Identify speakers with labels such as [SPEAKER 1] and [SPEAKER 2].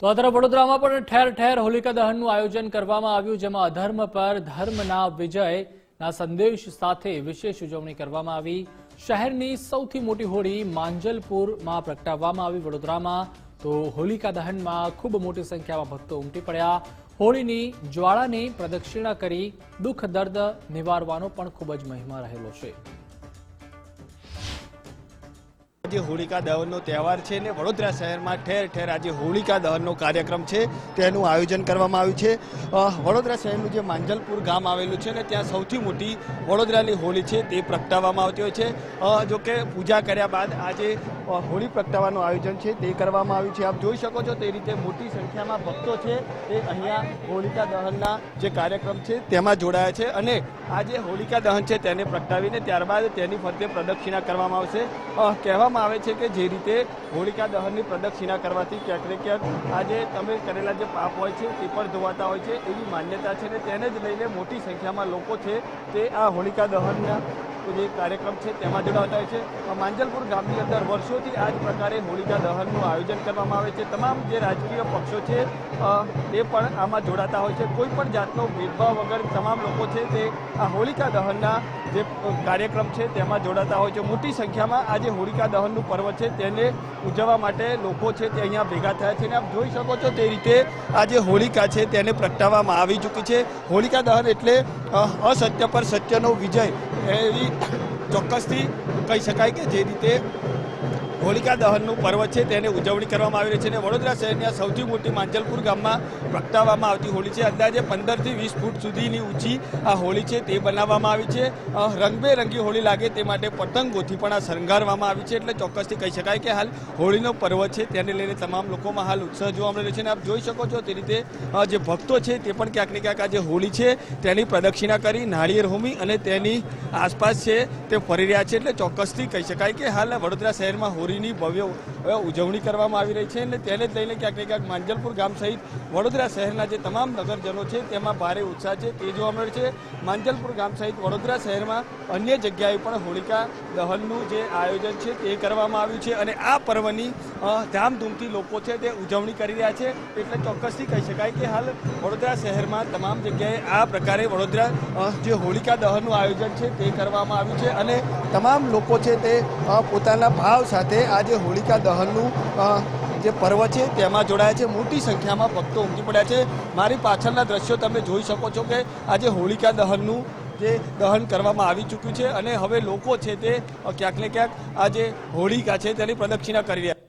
[SPEAKER 1] તો અત્યારે વડોદરામાં પણ ઠેર ઠેર હોલિકા દહનનું આયોજન કરવામાં આવ્યું, જેમાં અધર્મ પર ધર્મના વિજયના સંદેશ સાથે વિશેષ ઉજવણી કરવામાં આવી. શહેરની સૌથી મોટી હોળી માંજલપુરમાં પ્રગટાવવામાં આવી વડોદરામાં. તો હોલિકા દહનમાં ખૂબ મોટી સંખ્યામાં ભક્તો ઉમટી પડ્યા. હોળીની જ્વાળાની પ્રદક્ષિણા કરી દુઃખ દર્દ નિવારવાનો પણ ખૂબ જ મહિમા રહેલો છે.
[SPEAKER 2] આજે હોળિકા દહનનો તહેવાર છે ને વડોદરા શહેરમાં ઠેર ઠેર આજે હોળિકા દહનનો કાર્યક્રમ છે તેનું આયોજન કરવામાં આવ્યું છે. વડોદરા શહેરનું જે માંજલપુર ગામ આવેલું છે ને ત્યાં સૌથી મોટી વડોદરાની હોળી છે તે પ્રગટાવવામાં આવતી હોય છે. જો કે પૂજા કર્યા બાદ આજે હોળી પ્રગટાવવાનું આયોજન છે તે કરવામાં આવ્યું છે. આપ જોઈ શકો છો તે રીતે મોટી સંખ્યામાં ભક્તો છે તે અહીંયા હોળિકા દહનના જે કાર્યક્રમ છે તેમાં જોડાયા છે અને આ જે હોળિકા દહન છે તેને પ્રગટાવીને ત્યારબાદ તેની ફરતે પ્રદક્ષિણા કરવામાં આવશે. અ, કહેવામાં આવે છે કે જે રીતે હોળિકા દહનની પ્રદક્ષિણા કરવાથી ક્યાંક ક્યાંક આજે તમે કરેલા જે પાપ હોય છે, તે પણ ધોવાતા હોય છે, એવી માન્યતા છે ને તેને જ લઈને મોટી સંખ્યામાં લોકો છે તે આ હોળિકા દહનના જે કાર્યક્રમ છે તેમાં જોડાતા હોય છે. માંજલપુર ગામની અંદર વર્ષોથી આ જ પ્રકારે હોળિકા દહનનું આયોજન કરવામાં આવે છે. તમામ જે રાજકીય પક્ષો છે તે પણ આમાં જોડાતા હોય છે. કોઈ પણ જાતનો ભેદભાવ વગર તમામ લોકો છે તે આ હોળિકા દહનના જે કાર્યક્રમ છે તેમાં જોડાતા હોય છે. મોટી સંખ્યામાં આ જે હોલિકા દહનનું પર્વ છે તેને ઉજવવા માટે લોકો છે તે અહીંયા ભેગા થયા છે. અને આપ જોઈ શકો છો તે રીતે આ જે હોલિકા છે તેને પ્રગટાવવામાં આવી ચૂકી છે. હોળિકા દહન એટલે અસત્ય પર સત્યનો વિજય એવી ચોક્કસથી કહી શકાય કે જે રીતે હોલિકા દહનનું પર્વ છે, તેને ઉજવણી કરવામાં આવી રહી છે અને વડોદરા શહેરની સૌથી મોટી માંજલપુર ગામમાં પ્રગટાવવામાં આવતી હોળી છે. અંદાજે પંદરથી વીસ ફૂટ સુધીની ઊંચી આ હોળી છે, તે બનાવવામાં આવી છે. રંગબેરંગી હોળી લાગે તે માટે પતંગોથી પણ આ શણગારવામાં આવી છે, એટલે ચોક્કસથી કહી શકાય કે હાલ હોળીનો પર્વ છે, તેને લઈને તમામ લોકોમાં હાલ ઉત્સાહ જોવા મળી છે અને આપ જોઈ શકો છો તે રીતે જે ભક્તો છે તે પણ ક્યાંક ને ક્યાંક આ જે હોળી છે, તેની પ્રદક્ષિણા કરી નાળિયેર હોમી અને તેની આસપાસ છે તે ફરી રહ્યા છે, એટલે ચોક્કસથી કહી શકાય કે હાલ વડોદરા શહેરમાં હોળીની ભવ્ય ઉજવણી કરવામાં આવી રહી છે અને તેને જ લઈને ક્યાંક ને ક્યાંક માંજલપુર ગામ સહિત વડોદરા શહેરના જે તમામ નગરજનો છે તેમાં ભારે ઉત્સાહ છે. તે જોવા મળે છે, માંજલપુર ગામ સહિત વડોદરા શહેરમાં અન્ય જગ્યાએ પણ હોળિકા દહનનું જે આયોજન છે તે કરવામાં આવ્યું છે અને આ પર્વની ધામધૂમથી લોકો છે તે ઉજવણી કરી રહ્યા છે. એટલે ચોક્કસથી કહી શકાય કે હાલ વડોદરા શહેરમાં તમામ જગ્યાએ આ પ્રકારે વડોદરા જે હોળિકા દહનનું આયોજન છે તે કરવામાં આવ્યું છે અને તમામ લોકો છે તે પોતાના ભાવ સાથે આજે હોળિકા દહનનું જે પર્વ છે તેમાં જોડાયા છે. મોટી સંખ્યામાં ભક્તો ઉમટી પડ્યા છે. મારી પાછળના દ્રશ્યો તમે જોઈ શકો છો કે આજે હોળિકા દહનનું જે દહન કરવામાં આવી ચૂક્યું છે અને હવે લોકો છે તે ક્યાંક ને ક્યાંક આ જે હોળિકા છે તેની પ્રદક્ષિણા કરી રહ્યા